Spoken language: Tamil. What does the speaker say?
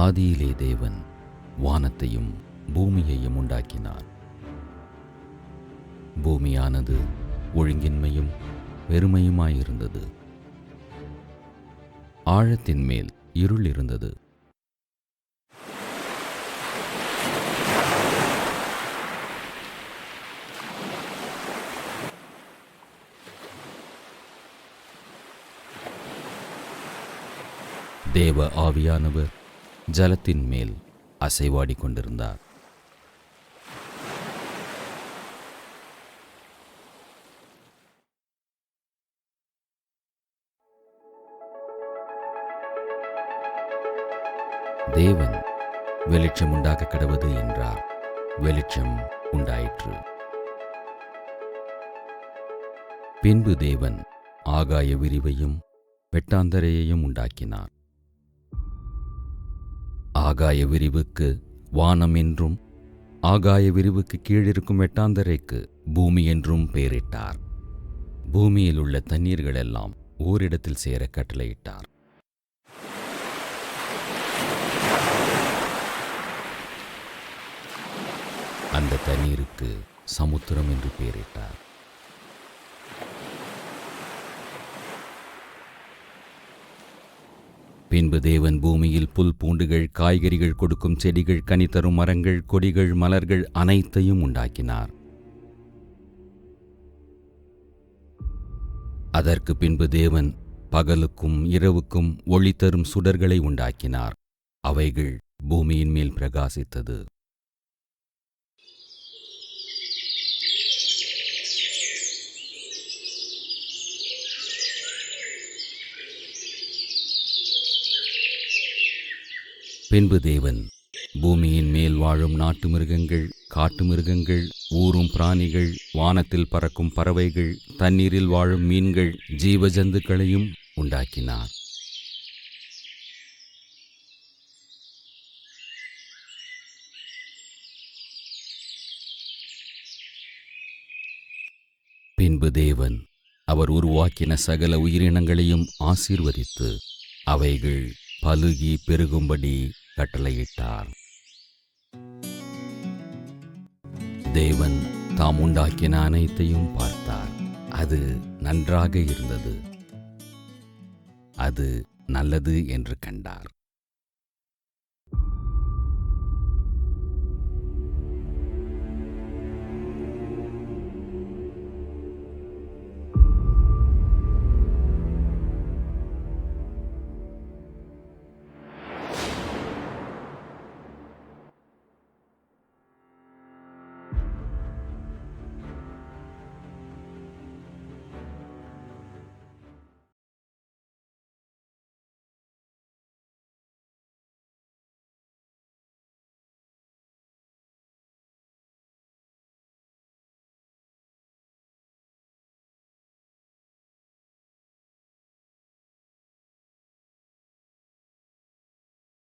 ஆதியிலே தேவன் வானத்தையும் பூமியையும் உண்டாக்கினார். பூமியானது ஒழுங்கின்மையும் வெறுமையுமாயிருந்தது. ஆழத்தின் மேல் இருள் இருந்தது. தேவ ஆவியானவர் ஜலத்தின் மேல் அசைவாடிக் கொண்டிருந்தார். தேவன் வெளிச்சம் உண்டாக்க கடவுது என்றார். வெளிச்சம் உண்டாயிற்று. பின்பு தேவன் ஆகாய விரிவையும் வெட்டாந்தரையையும் உண்டாக்கினார். ஆகாய விரிவுக்கு வானம் என்றும் ஆகாய விரிவுக்கு கீழிருக்கும் வெட்டாந்தரைக்கு பூமி என்றும் பெயரிட்டார். பூமியில் உள்ள தண்ணீர்கள் எல்லாம் ஓரிடத்தில் சேர கட்டளையிட்டார். அந்த தண்ணீருக்கு சமுத்திரம் என்று பெயரிட்டார். பின்பு தேவன் பூமியில் புல் பூண்டுகள் காய்கறிகள் கொடுக்கும் செடிகள் கனி தரும் மரங்கள் கொடிகள் மலர்கள் அனைத்தையும் உண்டாக்கினார். அதற்கு பின்பு தேவன் பகலுக்கும் இரவுக்கும் ஒளி தரும் சுடர்களை உண்டாக்கினார். அவைகள் பூமியின் மேல் பிரகாசித்தது. பின்பு தேவன் பூமியின் மேல் வாழும் நாட்டு மிருகங்கள் காட்டு மிருகங்கள் ஊறும் பிராணிகள் வானத்தில் பறக்கும் பறவைகள் தண்ணீரில் வாழும் மீன்கள் ஜீவஜந்துக்களையும் உண்டாக்கினார். பின்பு தேவன் அவர் உருவாக்கின சகல உயிரினங்களையும் ஆசீர்வதித்து அவைகள் பலுகி பெருகும்படி கட்டளையிட்டார். தேவன் தாம் உண்டாக்கின அனைத்தையும் பார்த்தார். அது நன்றாக இருந்தது. அது நல்லது என்று கண்டார்.